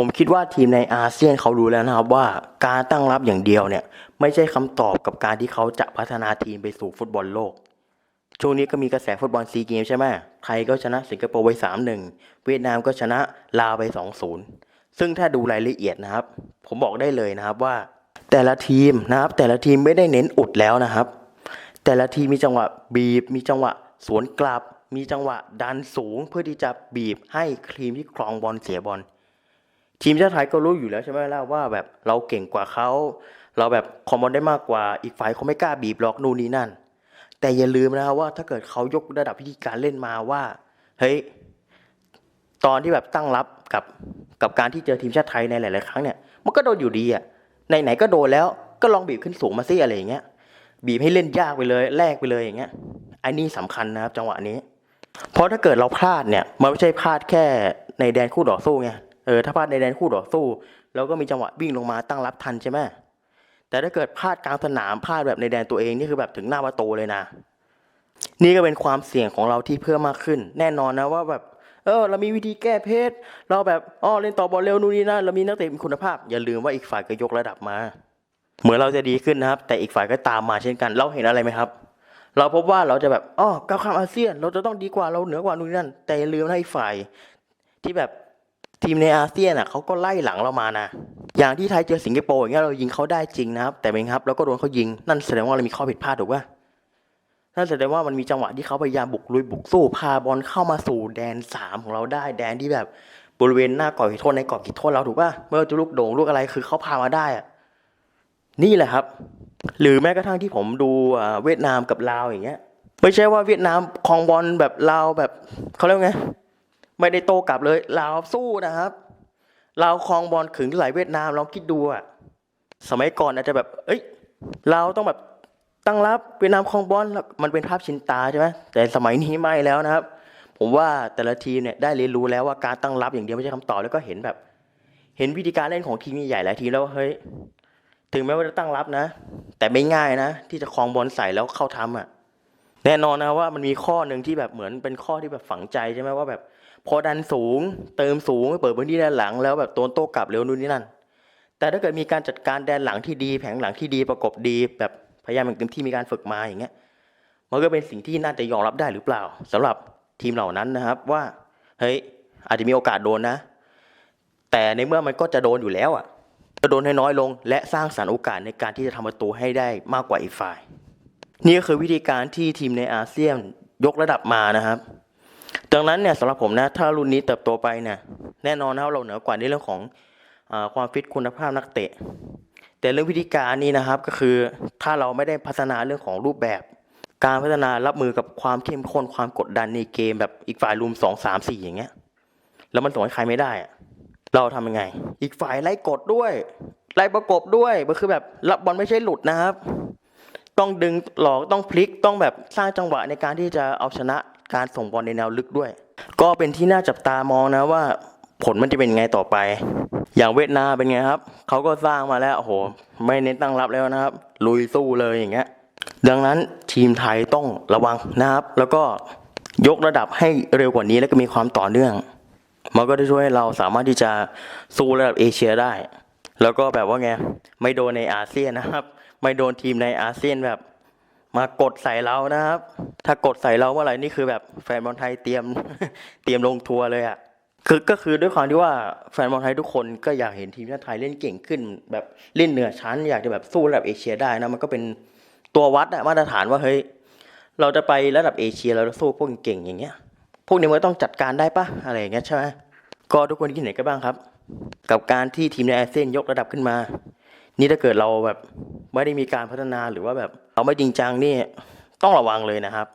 ผมคิดว่าทีมในอาเซียนเขารู้แล้วนะครับว่าการตั้งรับอย่างเดียวเนี่ย ไม่ใช่คำตอบกับการที่เขาจะพัฒนาทีมไปสู่ฟุตบอลโลก ช่วงนี้ก็มีกระแสฟุตบอลซีเกมใช่ไหมไทยก็ชนะสิงคโปร์ไป 3-1 เวียดนามก็ชนะลาวไป 2-0 ซึ่งถ้าดูรายละเอียดนะครับ ผมบอกได้เลยนะครับว่า แต่ละทีมนะครับ แต่ละทีมไม่ได้เน้นอุดแล้วนะครับ แต่ละทีมมีจังหวะบีบ มีจังหวะสวนกลับ มีจังหวะดันสูงเพื่อที่จะบีบให้ทีมที่ครองบอลเสียบอล ทีมชาติไทยก็รู้อยู่แล้วใช่ไหมล่ะว่าแบบเราเก่งกว่าเขา เราแบบคอมบอลได้มากกว่าอีกฝ่ายเขาไม่กล้าบีบหรอกนู่นนี่นั่น แต่อย่าลืมนะว่าถ้าเกิดเขายกระดับวิธีการเล่นมาว่าเฮ้ยตอนที่แบบตั้งรับกับกับการที่เจอทีมชาติไทยในหลาย ๆ ครั้งเนี่ยมันก็โดนอยู่ดีอะไหนๆก็โดนแล้วก็ลองบีบขึ้นสูงมาซิอะไรอย่างเงี้ยบีบให้เล่นยากไปเลยแลกไปเลยอย่างเงี้ยไอ้นี่สำคัญนะครับจังหวะนี้ เพราะถ้าเกิดเราพลาดเนี่ยมันไม่ใช่พลาดแค่ในแดนคู่ต่อสู้ไง เออถ้าพลาดในแดนคู่ต่อสู้เราก็มีจังหวะวิ่งลงมาตั้งรับทันใช่ไหมแต่ถ้าเกิดพลาดกลางสนามพลาดแบบในแดนตัวเองนี่คือแบบถึงหน้าประตูเลยนะ นี่ก็เป็นความเสี่ยงของเราที่เพิ่มมากขึ้น แน่นอนนะว่าแบบเออเรามีวิธีแก้เพชเราแบบอ๋อเล่นต่อบอลเร็วนู่นนี่นั่นเรามีนักเตะมีคุณภาพ อย่าลืมว่าอีกฝ่ายก็ยกระดับมา เหมือนเราจะดีขึ้นนะครับ แต่อีกฝ่ายก็ตามมาเช่นกัน เราเห็นอะไรไหมครับ เราพบว่าเราจะแบบอ๋อก้าวข้ามอาเซียน เราจะต้องดีกว่าเราเหนือกว่านู่นนี่นั่น แต่อย่าลืมนะอีกฝ่ายที่แบบ ทีมในอาเซียนอะเขาก็ไล่หลังเรามานะ อย่างที่ไทยเจอสิงคโปร์อย่างเงี้ยเรายิงเขาได้จริงนะครับ แต่เป็นครับเราก็โดนเขายิงนั่นแสดงว่าเรามีข้อผิดพลาดถูกป่ะนั่นแสดงว่ามันมีจังหวะที่เขาพยายามบุกลุยบุกสู้พาบอลเข้ามาสู่แดนสามของเราได้ แดนที่แบบบริเวณหน้ากรอบเขตโทษในกรอบเขตโทษเราถูกป่ะไม่ว่าจะลูกโด่งลูกอะไรคือเขาพามาได้อะนี่แหละครับ หรือแม้กระทั่งที่ผมดูเวียดนามกับลาวอย่างเงี้ยไม่ใช่ว่าเวียดนามครองบอลแบบลาวแบบเขาเรียกไง ไม่ได้โตกลับเลยลาวสู้นะครับลาวครองบอลขึงไหลเวียดนามลองคิดดูอะสมัยก่อนอาจจะแบบ เอ้ยเราต้องแบบตั้งรับเวียดนามครองบอลมันเป็นภาพชินตาใช่ไหมแต่สมัยนี้ไม่แล้วนะครับ ผมว่าแต่ละทีมเนี่ยได้เรียนรู้แล้วว่าการตั้งรับอย่างเดียวไม่ใช่คำตอบแล้วก็เห็นแบบ เห็นวิธีการเล่นของทีมใหญ่หลายทีแล้วว่าเฮ้ยถึงแม้ว่าจะตั้งรับนะ แต่ไม่ง่ายนะ ที่จะครองบอลใส่แล้วเข้าทำอะ แน่นอนนะว่ามันมีข้อหนึ่งที่แบบเหมือนเป็นข้อที่แบบฝังใจใช่ไหมว่าแบบ พอดันสูงเติมสูงเปิดพื้นที่ด้านหลังแล้วแบบโดนโต้กลับเร็วนู่นนี่นั่น แต่ถ้าเกิดมีการจัดการแดนหลังที่ดีแผงหลังที่ดีประกบดี แบบพยายามอย่างเต็มที่มีการฝึกมาอย่างเงี้ยมันก็เป็นสิ่งที่น่าจะยอมรับได้หรือเปล่าสำหรับทีมเหล่านั้นนะครับว่าเฮ้ยอาจจะมีโอกาสโดนนะ แต่ในเมื่อมันก็จะโดนอยู่แล้วอะก็โดนให้น้อยลง และสร้างสรรค์โอกาสในการที่จะทำประตูให้ได้มากกว่าอีกฝ่าย นี่ก็คือวิธีการที่ทีมในอาเซียนยกระดับมานะครับ ดังนั้นเนี่ยสำหรับผมนะถ้ารุ่นนี้เติบโตไปเนี่ยแน่นอนนะครับเราเหนือกว่าในเรื่องของอความฟิตคุณภาพนักเตะ แต่เรื่องวิธีการนี่นะครับก็คือถ้าเราไม่ได้พัฒนาเรื่องของรูปแบบ การพัฒนารับมือกับความเข้มข้นความกดดันในเกมแบบอีกฝ่ายรุมสองสามสี่อย่างเงี้ยแล้วมันส่งให้ใครไม่ได้อะเราทำยังไง อีกฝ่ายไล่กดด้วย ไล่ประกบด้วยมันคือแบบรับบอลไม่ใช่หลุดนะครับ ต้องดึงหลอกต้องพลิกต้องแบบสร้างจังหวะในการที่จะเอาชนะ การส่งบอลในแนวลึกด้วย ก็เป็นที่น่าจับตามองนะว่า ผลมันจะเป็นไงต่อไป อย่างเวียดนามเป็นไงครับเขาก็สร้างมาแล้วโอ้โหไม่เน้นตั้งรับแล้วนะครับ ลุยสู้เลยอย่างเงี้ยดังนั้นทีมไทยต้องระวังนะครับ แล้วก็ยกระดับให้เร็วกว่านี้แล้วก็มีความต่อเนื่อง มันก็จะช่วยให้เราสามารถที่จะสู้ระดับเอเชียได้ แล้วก็แบบว่าไงไม่โดนในอาเซียนนะครับ ไม่โดนทีมในอาเซียนแบบ มากดใส่เรานะครับ ถ้ากดใส่เราเมื่อไหร่นี่คือแบบแฟนบอลไทยเตรียมเตรียมลงทัวร์เลยอะ่ะคือก็คือด้วยความที่ว่าแฟนบอลไทยทุกคนก็อยากเห็นทีมชาติไทยเล่นเก่งขึ้น แบบเล่นเหนือชั้น อยากจะแบบสู้ระดับเอเชียได้นะมันก็เป็นตัววัดอะมาตรฐานว่าเฮ้ยเราจะไประดับเอเชียเราจะสู้พวกเก่งๆอย่างเงี้ย พวกนี้มันต้องจัดการได้ปะอะไรอย่างเงี้ยใช่ไหมก็ทุกคนคิดเห็นกันบ้างครับ กับการที่ทีมในอาเซียนยกระดับขึ้นมา นี่ถ้าเกิดเราแบบ ไม่ได้มีการพัฒนาหรือว่าแบบ เราไม่จริงจังนี่ต้องระวังเลยนะครับ